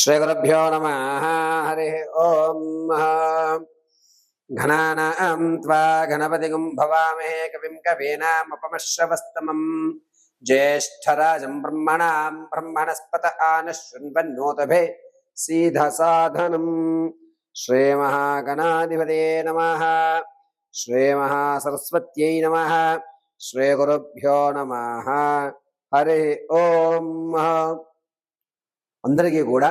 పరి శ్రీగురుభ్యో నమ హరి ఓం ఘనానాం త్వా గణపతిగం భవామహే కవిం కవీనామపమశ్రవస్తమం జ్యేష్ఠరాజం బ్రహ్మణాం బ్రహ్మణస్పత ఆనశృణ్వన్నోతభే సీధసాధనం శ్రీమహాగణాధిపతే నమ శ్రీమహాసరస్వత్యై నమ శ్రీగురుభ్యో నమ హరి ఓం అందరికీ కూడా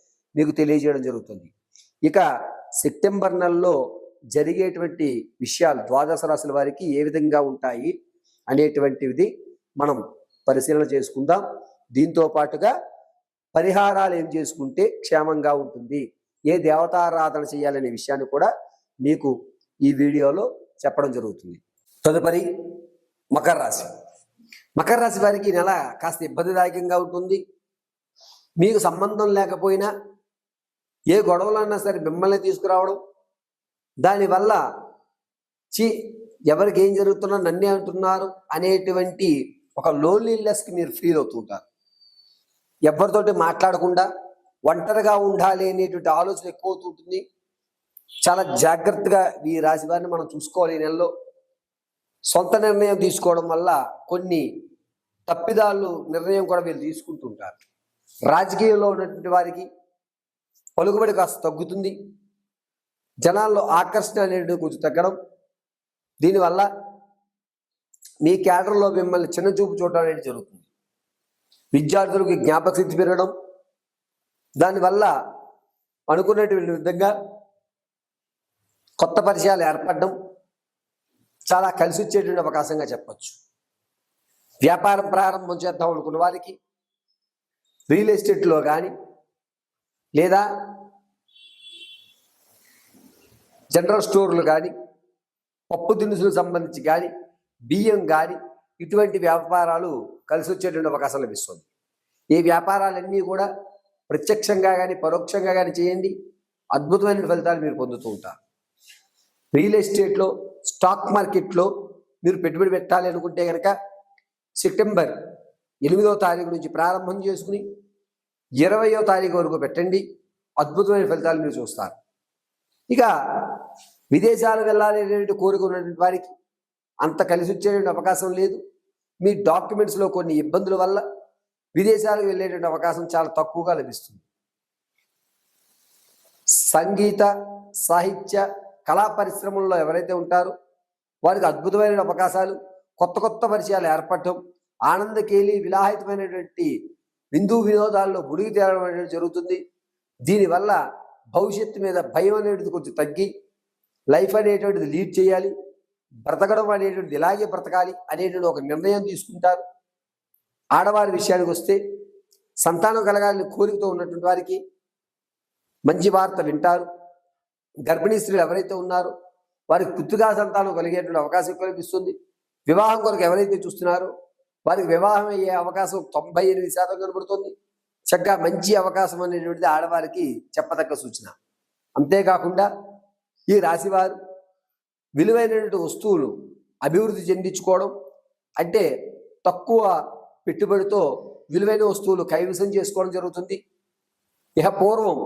మీకు తెలియజేయడం జరుగుతుంది. ఇక సెప్టెంబర్ నెలలో జరిగేటువంటి విషయాలు ద్వాదశ రాశుల వారికి ఏ విధంగా ఉంటాయి అనేటువంటిది మనం పరిశీలన చేసుకుందాం. దీంతో పాటుగా పరిహారాలు ఏం చేసుకుంటే క్షేమంగా ఉంటుంది? ఏ దేవతారాధన చేయాలనే విషయాన్ని కూడా మీకు ఈ వీడియోలో చెప్పడం జరుగుతుంది. తదుపరి మకర రాశి. మకర రాశి వారికి నెల కాస్త ఇబ్బందిదాయకంగా ఉంటుంది. మీకు సంబంధం లేకపోయినా ఏ గొడవలన్నా సరే మిమ్మల్ని తీసుకురావడం. దానివల్ల చి ఎవరికి ఏం జరుగుతున్నా నన్నే అంటున్నారు అనేటువంటి ఒక లోన్లీనెస్కి మీరు ఫీల్ అవుతుంటారు. ఎవరితోటి మాట్లాడకుండా ఒంటరిగా ఉండాలి అనేటువంటి ఆలోచన ఎక్కువ అవుతుంటుంది చాలా జాగ్రత్తగా ఈ రాశి వారిని మనం చూసుకోవాలి ఈ నెలలో. సొంత నిర్ణయం తీసుకోవడం వల్ల కొన్ని తప్పిదాలు నిర్ణయం కూడా వీళ్ళు తీసుకుంటుంటారు. రాజకీయంలో ఉన్నటువంటి వారికి పలుకుబడి కాస్త తగ్గుతుంది. జనాల్లో ఆకర్షణ అనేది కొంచెం తగ్గడం. దీనివల్ల మీ క్యాడర్లో మిమ్మల్ని చిన్న చూపు చూడడం అనేది జరుగుతుంది. విద్యార్థులకు జ్ఞాపక శక్తి పెరగడం. దానివల్ల అనుకున్నటువంటి విధంగా కొత్త పరిచయాలు ఏర్పడడం. చాలా కలిసి వచ్చేటువంటి అవకాశంగా చెప్పచ్చు. వ్యాపారం ప్రారంభం చేద్దాం అనుకున్న వారికి రియల్ ఎస్టేట్లో కానీ లేదా జనరల్ స్టోర్లు కానీ పప్పు దినుసులకు సంబంధించి కానీ బియ్యం కానీ ఇటువంటి వ్యాపారాలు కలిసి వచ్చేటువంటి అవకాశం లభిస్తుంది. ఈ వ్యాపారాలన్నీ కూడా ప్రత్యక్షంగా కానీ పరోక్షంగా కానీ చేయండి. అద్భుతమైన ఫలితాలు మీరు పొందుతూ ఉంటారు. రియల్ ఎస్టేట్లో స్టాక్ మార్కెట్లో మీరు పెట్టుబడి పెట్టాలి అనుకుంటే కనుక సెప్టెంబర్ ఎనిమిదవ తారీఖు నుంచి ప్రారంభం చేసుకుని ఇరవయో తారీఖు వరకు పెట్టండి. అద్భుతమైన ఫలితాలు మీరు చూస్తారు. ఇక విదేశాలు వెళ్ళాలి అనేటువంటి కోరిక ఉన్నటువంటి వారికి అంత కలిసి వచ్చేటువంటి అవకాశం లేదు. మీ డాక్యుమెంట్స్లో కొన్ని ఇబ్బందుల వల్ల విదేశాలకు వెళ్ళేటువంటి అవకాశం చాలా తక్కువగా లభిస్తుంది. సంగీత సాహిత్య కళా పరిశ్రమల్లో ఎవరైతే ఉంటారో వారికి అద్భుతమైన అవకాశాలు కొత్త కొత్త పరిచయాలు ఏర్పడటం ఆనందకేలి విలాహితమైనటువంటి విందు వినోదాల్లో మునిగి తేలడం అనేది జరుగుతుంది. దీనివల్ల భవిష్యత్తు మీద భయం అనేటిది కొంచెం తగ్గి లైఫ్ అనేటువంటిది లీడ్ చేయాలి బ్రతకడం అనేటువంటిది ఇలాగే బ్రతకాలి అనేటువంటి ఒక నిర్ణయం తీసుకుంటారు. ఆడవారి విషయానికి వస్తే సంతానం కలగాలని కోరికతో ఉన్నటువంటి వారికి మంచి వార్త వింటారు. గర్భిణీ స్త్రీలు ఎవరైతే ఉన్నారో వారికి పుత్తుగా సంతానం కలిగేటువంటి అవకాశం కల్పిస్తుంది వివాహం కొరకు ఎవరైతే చూస్తున్నారో వారికి వివాహం అయ్యే అవకాశం తొంభై ఎనిమిది శాతం కనబడుతుంది. చక్కగా మంచి అవకాశం అనేటువంటిది ఆడవారికి చెప్పదగ్గ సూచన. అంతేకాకుండా ఈ రాశివారు విలువైనటువంటి వస్తువులు అభివృద్ధి చెందించుకోవడం అంటే తక్కువ పెట్టుబడితో విలువైన వస్తువులు కైవసం చేసుకోవడం జరుగుతుంది. ఇహ పూర్వం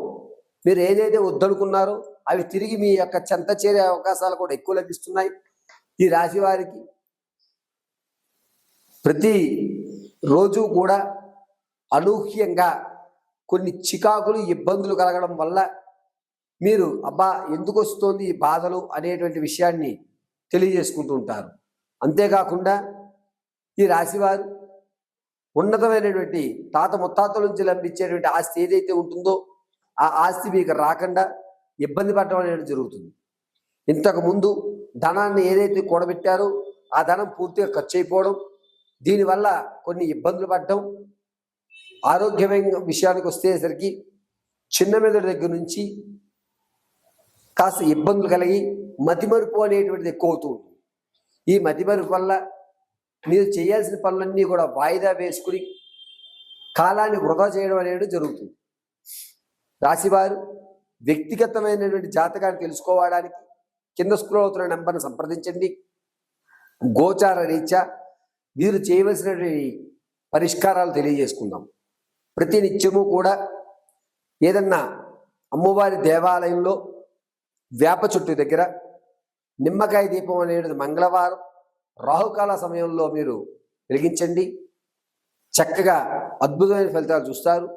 మీరు ఏదైతే వద్దనుకున్నారో అవి తిరిగి మీ యొక్క చెంత చేరే అవకాశాలు కూడా ఎక్కువ లభిస్తున్నాయి. ఈ రాశి వారికి ప్రతి రోజు కూడా అనూహ్యంగా కొన్ని చికాకులు ఇబ్బందులు కలగడం వల్ల మీరు అబ్బా ఎందుకు వస్తోంది ఈ బాధలు అనేటువంటి విషయాన్ని తెలియజేసుకుంటూ ఉంటారు. అంతేకాకుండా ఈ రాశివారు ఉన్నతమైనటువంటి తాత ముత్తాతల నుంచి లభించేటువంటి ఆస్తి ఏదైతే ఉంటుందో ఆ ఆస్తి మీకు రాకుండా ఇబ్బంది పడడం అనేది జరుగుతుంది. ఇంతకుముందు ధనాన్ని ఏదైతే కూడబెట్టారో ఆ ధనం పూర్తిగా ఖర్చు అయిపోవడం దీనివల్ల కొన్ని ఇబ్బందులు పడడం ఆరోగ్యమైన విషయానికి వచ్చేసరికి చిన్న మెదడు దగ్గర నుంచి కాస్త ఇబ్బందులు కలిగి మతిమరుపు అనేటువంటిది ఎక్కువ అవుతూ ఉంటుంది. ఈ మతిమరుపు వల్ల మీరు చేయాల్సిన పనులన్నీ కూడా వాయిదా వేసుకుని కాలాన్ని వృధా చేయడం అనేది జరుగుతుంది. రాశివారు వ్యక్తిగతమైనటువంటి జాతకాన్ని తెలుసుకోవడానికి కింద స్క్రోల్ అవుతున్న నెంబర్ని సంప్రదించండి. గోచార రీత్యా మీరు చేయవలసినటువంటి పరిష్కారాలు తెలియజేసుకుందాం. ప్రతి నిత్యము కూడా ఏదన్నా అమ్మవారి దేవాలయంలో వేప చెట్టు దగ్గర నిమ్మకాయ దీపం అనేది మంగళవారం రాహుకాల సమయంలో మీరు వెలిగించండి. చక్కగా అద్భుతమైన ఫలితాలు చూస్తారు.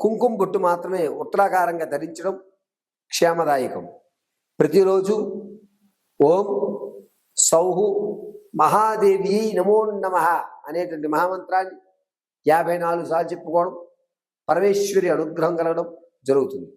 కుంకుమ బొట్టు మాత్రమే ఉత్తరాకారంగా ధరించడం క్షేమదాయకం. ప్రతిరోజు ఓం సౌహు మహాదేవి నమో నమ అనేటువంటి మహామంత్రాన్ని యాభై నాలుగు సార్లు చెప్పుకోవడం పరమేశ్వరి అనుగ్రహం కలగడం జరుగుతుంది.